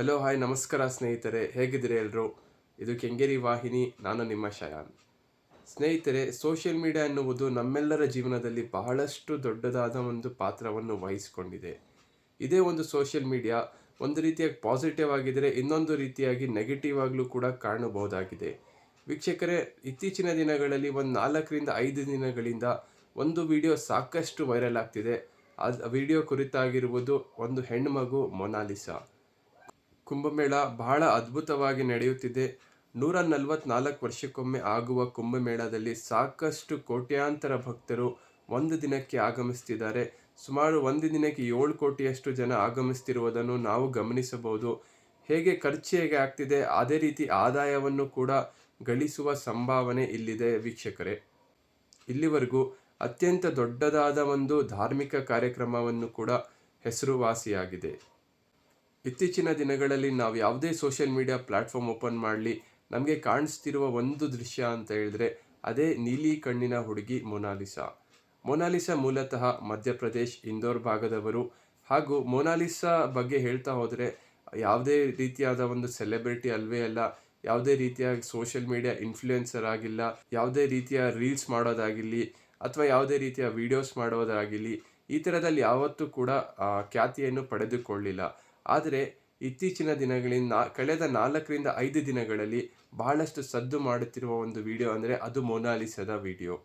Hello hi ನಮಸ್ಕಾರ ಸ್ನೇಹಿತರೆ. ಹೇಗಿದ್ರೆ ಎಲ್ಲರೂ ಇದು ಕೆಂಗೇರಿ ವಾಹಿನಿ, ನಾನು ನಿಮ್ಮ ಶಯಾನ್. ಸ್ನೇಹಿತರೆ ಸೋಷಿಯಲ್ ಮೀಡಿಯಾ ಎನ್ನುವುದು ನಮ್ಮೆಲ್ಲರ ಜೀವನದಲ್ಲಿ ಬಹಳಷ್ಟು ದೊಡ್ಡದಾದ ಒಂದು ಪಾತ್ರವನ್ನು ವಹಿಸಿಕೊಂಡಿದೆ. ಇದೇ ಒಂದು ಸೋಷಿಯಲ್ ಮೀಡಿಯಾ ಒಂದು ರೀತಿಯಾಗಿ ಪಾಸಿಟಿವ್ ಆಗಿದ್ದರೆ ಇನ್ನೊಂದು ರೀತಿಯಾಗಿ ನೆಗೆಟಿವ್ ಆಗಲೂ ಕೂಡ ಕಾಣಬಹುದಾಗಿದೆ. ವೀಕ್ಷಕರೇ, ಇತ್ತೀಚಿನ ದಿನಗಳಲ್ಲಿ ಒಂದು ನಾಲ್ಕರಿಂದ ಐದು ದಿನಗಳಿಂದ ಒಂದು ವಿಡಿಯೋ ಸಾಕಷ್ಟು ವೈರಲ್ ಆಗ್ತಿದೆ. ಅದು ವಿಡಿಯೋ ಕುರಿತಾಗಿರುವುದು ಒಂದು ಹೆಣ್ಮಗು ಮೊನಾಲಿಸಾ. ಕುಂಭಮೇಳ ಬಹಳ ಅದ್ಭುತವಾಗಿ ನಡೆಯುತ್ತಿದೆ. ನೂರ ನಲವತ್ನಾಲ್ಕು ವರ್ಷಕ್ಕೊಮ್ಮೆ ಆಗುವ ಕುಂಭಮೇಳದಲ್ಲಿ ಸಾಕಷ್ಟು ಕೋಟ್ಯಾಂತರ ಭಕ್ತರು ಒಂದು ದಿನಕ್ಕೆ ಆಗಮಿಸ್ತಿದ್ದಾರೆ ಸುಮಾರು ಒಂದು ದಿನಕ್ಕೆ ಏಳು ಕೋಟಿಯಷ್ಟು ಜನ ಆಗಮಿಸ್ತಿರುವುದನ್ನು ನಾವು ಗಮನಿಸಬಹುದು. ಹೇಗೆ ಖರ್ಚು ಹೇಗೆ ಆಗ್ತಿದೆ, ಅದೇ ರೀತಿ ಆದಾಯವನ್ನು ಕೂಡ ಗಳಿಸುವ ಸಂಭಾವನೆ ಇಲ್ಲಿದೆ ವೀಕ್ಷಕರೇ. ಇಲ್ಲಿವರೆಗೂ ಅತ್ಯಂತ ದೊಡ್ಡದಾದ ಒಂದು ಧಾರ್ಮಿಕ ಕಾರ್ಯಕ್ರಮವನ್ನು ಕೂಡ ಹೆಸರುವಾಸಿಯಾಗಿದೆ. ಇತ್ತೀಚಿನ ದಿನಗಳಲ್ಲಿ ನಾವು ಯಾವುದೇ ಸೋಷಿಯಲ್ ಮೀಡಿಯಾ ಪ್ಲಾಟ್ಫಾರ್ಮ್ ಓಪನ್ ಮಾಡಲಿ, ನಮಗೆ ಕಾಣಿಸ್ತಿರುವ ಒಂದು ದೃಶ್ಯ ಅಂತ ಹೇಳಿದ್ರೆ ಅದೇ ನೀಲಿ ಕಣ್ಣಿನ ಹುಡುಗಿ ಮೊನಾಲಿಸಾ. ಮೊನಾಲಿಸಾ ಮೂಲತಃ ಮಧ್ಯಪ್ರದೇಶ್, ಇಂದೋರ್ ಭಾಗದವರು. ಹಾಗೂ ಮೊನಾಲಿಸಾ ಬಗ್ಗೆ ಹೇಳ್ತಾ ಹೋದರೆ, ಯಾವುದೇ ರೀತಿಯಾದ ಒಂದು ಸೆಲೆಬ್ರಿಟಿ ಅಲ್ವೇ ಅಲ್ಲ, ಯಾವುದೇ ರೀತಿಯ ಸೋಷಿಯಲ್ ಮೀಡಿಯಾ ಇನ್ಫ್ಲೂಯೆನ್ಸರ್ ಆಗಿಲ್ಲ, ಯಾವುದೇ ರೀತಿಯ ರೀಲ್ಸ್ ಮಾಡೋದಾಗಿರಲಿ, ಅಥವಾ ಯಾವುದೇ ರೀತಿಯ ವಿಡಿಯೋಸ್ ಮಾಡೋದಾಗಿರಲಿ ಈ ಥರದಲ್ಲಿ ಯಾವತ್ತೂ ಕೂಡ ಖ್ಯಾತಿಯನ್ನು ಪಡೆದುಕೊಳ್ಳಿಲ್ಲ. ಆದರೆ ಇತ್ತೀಚಿನ ದಿನಗಳಿಂದ ಕಳೆದ ನಾಲ್ಕರಿಂದ ಐದು ದಿನಗಳಲ್ಲಿ ಬಹಳಷ್ಟು ಸದ್ದು ಮಾಡುತ್ತಿರುವ ಒಂದು ವಿಡಿಯೋ ಅಂದರೆ ಅದು ಮೊನಾಲಿಸದ ವಿಡಿಯೋ.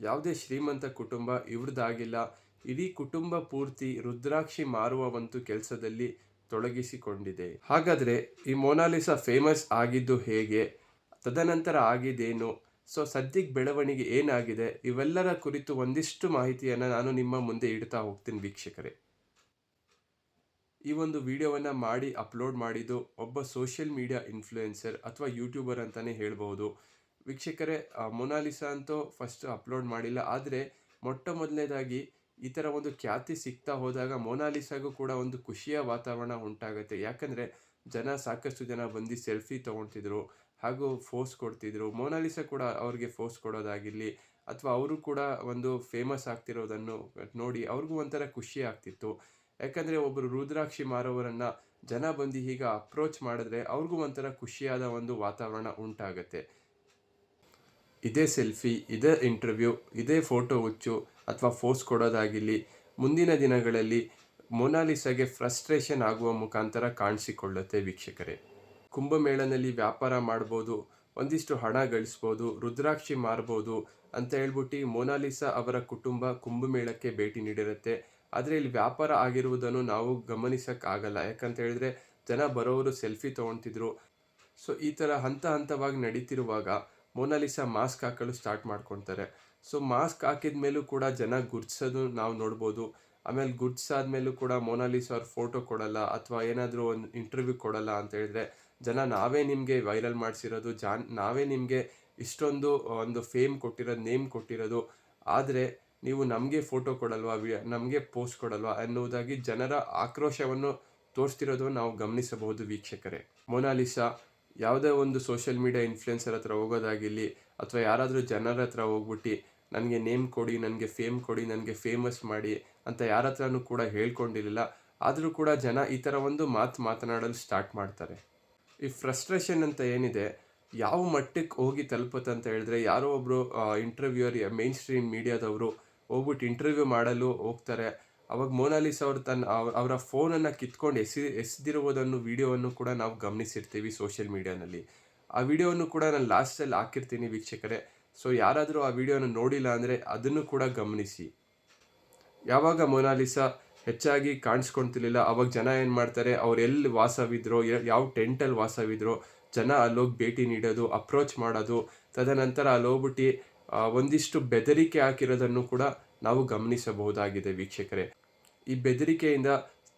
ಯಾವುದೇ ಶ್ರೀಮಂತ ಕುಟುಂಬ ಇವ್ರದ್ದಾಗಿಲ್ಲ. ಇಡೀ ಕುಟುಂಬ ಪೂರ್ತಿ ರುದ್ರಾಕ್ಷಿ ಮಾರುವ ಒಂದು ಕೆಲಸದಲ್ಲಿ ತೊಡಗಿಸಿಕೊಂಡಿದೆ. ಹಾಗಾದರೆ ಈ ಮೊನಾಲಿಸ ಫೇಮಸ್ ಆಗಿದ್ದು ಹೇಗೆ? ತದನಂತರ ಆಗಿದ್ದೇನು? ಸೊ, ಸದ್ಯಕ್ಕೆ ಬೆಳವಣಿಗೆ ಏನಾಗಿದೆ? ಇವೆಲ್ಲರ ಕುರಿತು ಒಂದಿಷ್ಟು ಮಾಹಿತಿಯನ್ನು ನಾನು ನಿಮ್ಮ ಮುಂದೆ ಇಡ್ತಾ ಹೋಗ್ತೀನಿ ವೀಕ್ಷಕರೇ. ಈ ಒಂದು ವಿಡಿಯೋವನ್ನು ಮಾಡಿ ಅಪ್ಲೋಡ್ ಮಾಡಿದ್ದು ಒಬ್ಬ ಸೋಷಿಯಲ್ ಮೀಡಿಯಾ ಇನ್ಫ್ಲೂಯೆನ್ಸರ್ ಅಥವಾ ಯೂಟ್ಯೂಬರ್ ಅಂತಲೇ ಹೇಳ್ಬೋದು. ವೀಕ್ಷಕರೇ ಮೊನಾಲಿಸಾ ಅಂತೂ ಫಸ್ಟ್ ಅಪ್ಲೋಡ್ ಮಾಡಿಲ್ಲ. ಆದರೆ ಮೊಟ್ಟ ಮೊದಲನೇದಾಗಿ ಈ ಥರ ಒಂದು ಖ್ಯಾತಿ ಸಿಗ್ತಾ ಹೋದಾಗ ಮೊನಾಲಿಸಾಗೂ ಕೂಡ ಒಂದು ಖುಷಿಯ ವಾತಾವರಣ ಉಂಟಾಗುತ್ತೆ. ಯಾಕಂದರೆ ಜನ ಸಾಕಷ್ಟು ಜನ ಬಂದು ಸೆಲ್ಫಿ ತೊಗೊಳ್ತಿದ್ರು ಹಾಗೂ ಫೋರ್ಸ್ ಕೊಡ್ತಿದ್ರು. ಮೊನಾಲಿಸಾ ಕೂಡ ಅವ್ರಿಗೆ ಫೋಸ್ ಕೊಡೋದಾಗಿರಲಿ, ಅಥವಾ ಅವರು ಕೂಡ ಒಂದು ಫೇಮಸ್ ಆಗ್ತಿರೋದನ್ನು ನೋಡಿ ಅವ್ರಿಗೂ ಒಂಥರ ಖುಷಿ ಆಗ್ತಿತ್ತು. ಯಾಕಂದರೆ ಒಬ್ಬರು ರುದ್ರಾಕ್ಷಿ ಮಾರೋವರನ್ನ ಜನ ಬಂದು ಈಗ ಅಪ್ರೋಚ್ ಮಾಡಿದ್ರೆ ಅವ್ರಿಗೂ ಒಂಥರ ಖುಷಿಯಾದ ಒಂದು ವಾತಾವರಣ ಉಂಟಾಗತ್ತೆ. ಇದೇ ಸೆಲ್ಫಿ ಇದೇ ಇಂಟರ್ವ್ಯೂ ಇದೇ ಫೋಟೋ ಹುಚ್ಚು ಅಥವಾ ಫೋಸ್ ಕೊಡೋದಾಗಿರಲಿ, ಮುಂದಿನ ದಿನಗಳಲ್ಲಿ ಮೊನಾಲಿಸಾಗೆ ಫ್ರಸ್ಟ್ರೇಷನ್ ಆಗುವ ಮುಖಾಂತರ ಕಾಣಿಸಿಕೊಳ್ಳುತ್ತೆ ವೀಕ್ಷಕರೇ. ಕುಂಭಮೇಳನಲ್ಲಿ ವ್ಯಾಪಾರ ಮಾಡ್ಬೋದು, ಒಂದಿಷ್ಟು ಹಣ ಗಳಿಸ್ಬೋದು, ರುದ್ರಾಕ್ಷಿ ಮಾರ್ಬೋದು ಅಂತ ಹೇಳ್ಬಿಟ್ಟು ಮೊನಾಲಿಸಾ ಅವರ ಕುಟುಂಬ ಕುಂಭಮೇಳಕ್ಕೆ ಭೇಟಿ ನೀಡಿರುತ್ತೆ. ಆದರೆ ಇಲ್ಲಿ ವ್ಯಾಪಾರ ಆಗಿರುವುದನ್ನು ನಾವು ಗಮನಿಸೋಕ್ಕಾಗಲ್ಲ. ಯಾಕಂತ ಹೇಳಿದ್ರೆ ಜನ ಬರೋರು ಸೆಲ್ಫಿ ತೊಗೊಳ್ತಿದ್ರು ಸೊ, ಈ ಥರ ಹಂತ ಹಂತವಾಗಿ ನಡೀತಿರುವಾಗ ಮೊನಾಲಿಸಾ ಮಾಸ್ಕ್ ಹಾಕಲು ಸ್ಟಾರ್ಟ್ ಮಾಡ್ಕೊತಾರೆ. ಸೊ, ಮಾಸ್ಕ್ ಹಾಕಿದ ಮೇಲೂ ಕೂಡ ಜನ ಗುರ್ತಿಸೋದು ನಾವು ನೋಡ್ಬೋದು. ಆಮೇಲೆ ಗುರ್ತಿಸಾದ್ಮೇಲೂ ಕೂಡ ಮೊನಾಲಿಸಾ ಅವ್ರ ಫೋಟೋ ಕೊಡಲ್ಲ ಅಥವಾ ಏನಾದರೂ ಒಂದು ಇಂಟರ್ವ್ಯೂ ಕೊಡಲ್ಲ ಅಂತ ಹೇಳಿದ್ರೆ ಜನ ನಾವೇ ನಿಮಗೆ ವೈರಲ್ ಮಾಡಿಸಿರೋದು, ಜಾನ್ ನಾವೇ ನಿಮಗೆ ಇಷ್ಟೊಂದು ಒಂದು ಫೇಮ್ ಕೊಟ್ಟಿರೋದು, ನೇಮ್ ಕೊಟ್ಟಿರೋದು. ಆದರೆ ನೀವು ನಮಗೆ ಫೋಟೋ ಕೊಡಲ್ವಾ ನಮಗೆ ಪೋಸ್ಟ್ ಕೊಡಲ್ವಾ ಅನ್ನುವುದಾಗಿ ಜನರ ಆಕ್ರೋಶವನ್ನು ತೋರಿಸ್ತಿರೋದು ನಾವು ಗಮನಿಸಬಹುದು ವೀಕ್ಷಕರೇ. ಮೊನಾಲಿಸಾ ಯಾವುದೇ ಒಂದು ಸೋಷಿಯಲ್ ಮೀಡಿಯಾ ಇನ್ಫ್ಲುಯೆನ್ಸರ್ ಹತ್ರ ಹೋಗೋದಾಗಿರಲಿ ಅಥವಾ ಯಾರಾದರೂ ಜನರ ಹತ್ರ ಹೋಗ್ಬಿಟ್ಟು ನನಗೆ ನೇಮ್ ಕೊಡಿ, ನನಗೆ ಫೇಮ್ ಕೊಡಿ, ನನಗೆ ಫೇಮಸ್ ಮಾಡಿ ಅಂತ ಯಾರ ಹತ್ರನೂ ಕೂಡ ಹೇಳ್ಕೊಂಡಿರಲಿಲ್ಲ, ಆದರೂ ಕೂಡ ಜನ ಈ ಥರ ಒಂದು ಮಾತು ಮಾತನಾಡಲು ಸ್ಟಾರ್ಟ್ ಮಾಡ್ತಾರೆ. ಈ ಫ್ರಸ್ಟ್ರೇಷನ್ ಅಂತ ಏನಿದೆ, ಯಾವ ಮಟ್ಟಕ್ಕೆ ಹೋಗಿ ತಲುಪುತ್ತೆ ಅಂತ ಹೇಳಿದ್ರೆ, ಯಾರೋ ಒಬ್ಬರು ಇಂಟರ್ವ್ಯೂಯರ್ ಮೇನ್ ಸ್ಟ್ರೀಮ್ ಮೀಡಿಯಾದವರು ಹೋಗ್ಬಿಟ್ಟು ಇಂಟರ್ವ್ಯೂ ಮಾಡಲು ಹೋಗ್ತಾರೆ. ಅವಾಗ ಮೋನಾಲಿಸ್ ಅವರು ತನ್ನ ಅವ- ಅವರ ಫೋನನ್ನು ಕಿತ್ಕೊಂಡು ಎಸಿ, ಎಸೆದಿರುವುದನ್ನು ವಿಡಿಯೋವನ್ನು ಕೂಡ ನಾವು ಗಮನಿಸಿರ್ತೀವಿ ಸೋಷಿಯಲ್ ಮೀಡಿಯಾನಲ್ಲಿ ಆ ವಿಡಿಯೋವನ್ನು ಕೂಡ ನಾನು ಲಾಸ್ಟಲ್ಲಿ ಹಾಕಿರ್ತೀನಿ ವೀಕ್ಷಕರೇ. ಸೊ ಯಾರಾದರೂ ಆ ವಿಡಿಯೋನ ನೋಡಿಲ್ಲ ಅಂದರೆ ಅದನ್ನು ಕೂಡ ಗಮನಿಸಿ. ಯಾವಾಗ ಮೊನಾಲಿಸಾ ಹೆಚ್ಚಾಗಿ ಕಾಣಿಸ್ಕೊಳ್ತಿರ್ಲಿಲ್ಲ ಅವಾಗ ಜನ ಏನು ಮಾಡ್ತಾರೆ, ಅವ್ರು ಎಲ್ಲಿ ವಾಸವಿದ್ರೋ ಯಾವ ಟೆಂಟಲ್ಲಿ ವಾಸವಿದ್ರೋ, ಜನ ಅಲ್ಲೋಗಿ ಭೇಟಿ ನೀಡೋದು ಅಪ್ರೋಚ್ ಮಾಡೋದು, ತದನಂತರ ಅಲ್ಲಿ ಹೋಗ್ಬಿಟ್ಟು ಒಂದಿಷ್ಟು ಬೆದರಿಕೆ ಹಾಕಿರೋದನ್ನು ಕೂಡ ನಾವು ಗಮನಿಸಬಹುದಾಗಿದೆ ವೀಕ್ಷಕರೇ. ಈ ಬೆದರಿಕೆಯಿಂದ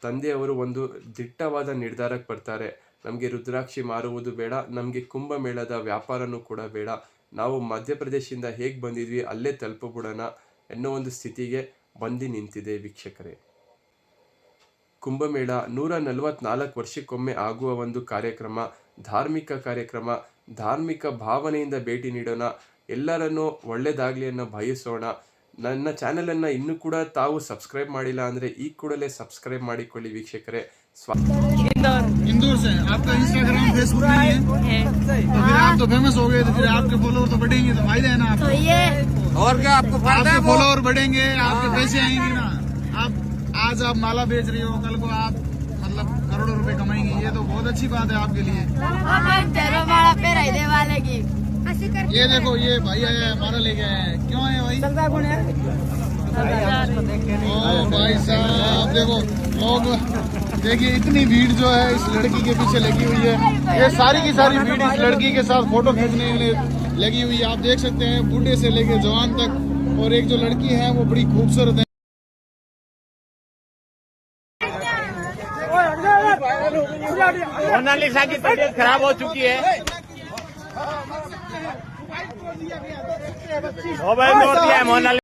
ತಂದೆಯವರು ಒಂದು ದಿಟ್ಟವಾದ ನಿರ್ಧಾರಕ್ಕೆ ಬರ್ತಾರೆ. ನಮಗೆ ರುದ್ರಾಕ್ಷಿ ಮಾರುವುದು ಬೇಡ, ನಮಗೆ ಕುಂಭಮೇಳದ ವ್ಯಾಪಾರನೂ ಕೂಡ ಬೇಡ. ನಾವು ಮಧ್ಯಪ್ರದೇಶದಿಂದ ಹೇಗೆ ಬಂದಿದ್ವಿ, ಅಲ್ಲೇ ತಲುಪಬಿಡೋಣ ಎನ್ನೋ ಒಂದು ಸ್ಥಿತಿಗೆ ಬಂದು ನಿಂತಿದೆ ವೀಕ್ಷಕರೇ. ಕುಂಭಮೇಳ ನೂರ ನಲವತ್ನಾಲ್ಕು ವರ್ಷಕ್ಕೊಮ್ಮೆ ಆಗುವ ಒಂದು ಕಾರ್ಯಕ್ರಮ, ಧಾರ್ಮಿಕ ಕಾರ್ಯಕ್ರಮ. ಧಾರ್ಮಿಕ ಭಾವನೆಯಿಂದ ಭೇಟಿ ನೀಡೋಣ ಎಲ್ಲರನ್ನೂ ಒಳ್ಳೆಯದಾಗಲಿ ಅನ್ನೋ ಬಯಸೋಣ ನನ್ನ ಚಾನಲನ್ನು ಇನ್ನೂ ಕೂಡ ತಾವು ಸಬ್ಸ್ಕ್ರೈಬ್ ಮಾಡಿಲ್ಲ ಅಂದರೆ ಈ ಕೂಡಲೇ ಸಬ್ಸ್ಕ್ರೈಬ್ ಮಾಡಿಕೊಳ್ಳಿ ವೀಕ್ಷಕರೇ ಸ್ವ ಇಂದೋರ್ इंदौर से आपका इंस्टाग्राम फेसबुक नहीं है तो फिर आप तो फेमस हो गए तो फिर आपके फॉलोअर तो बढ़ेंगे तो फायदा है ना तो आपको ये और क्या आपको फायदा है आपके वो फॉलोअर बढ़ेंगे आपके पैसे आएंगे ना आप आज आप माला बेच रही हो कल को आप मतलब करोड़ों रुपए कमाएंगे ये तो बहुत अच्छी बात है आपके लिए ये देखो ये भाई आया है हमारा लेके आया है। क्यों आए भाई? ओ भाई साहब देखो लोग देखिए इतनी भीड़ जो है इस लड़की के पीछे लगी हुई है। ये सारी की सारी भीड़ इस लड़की के साथ फ़ोटो खींचने के लिए लगी हुई है। आप देख सकते हैं बूढ़े से लेके जवान तक। और एक जो लड़की है वो बड़ी खूबसूरत है। मोनालिसा की तबीयत खराब हो चुकी है। সবাই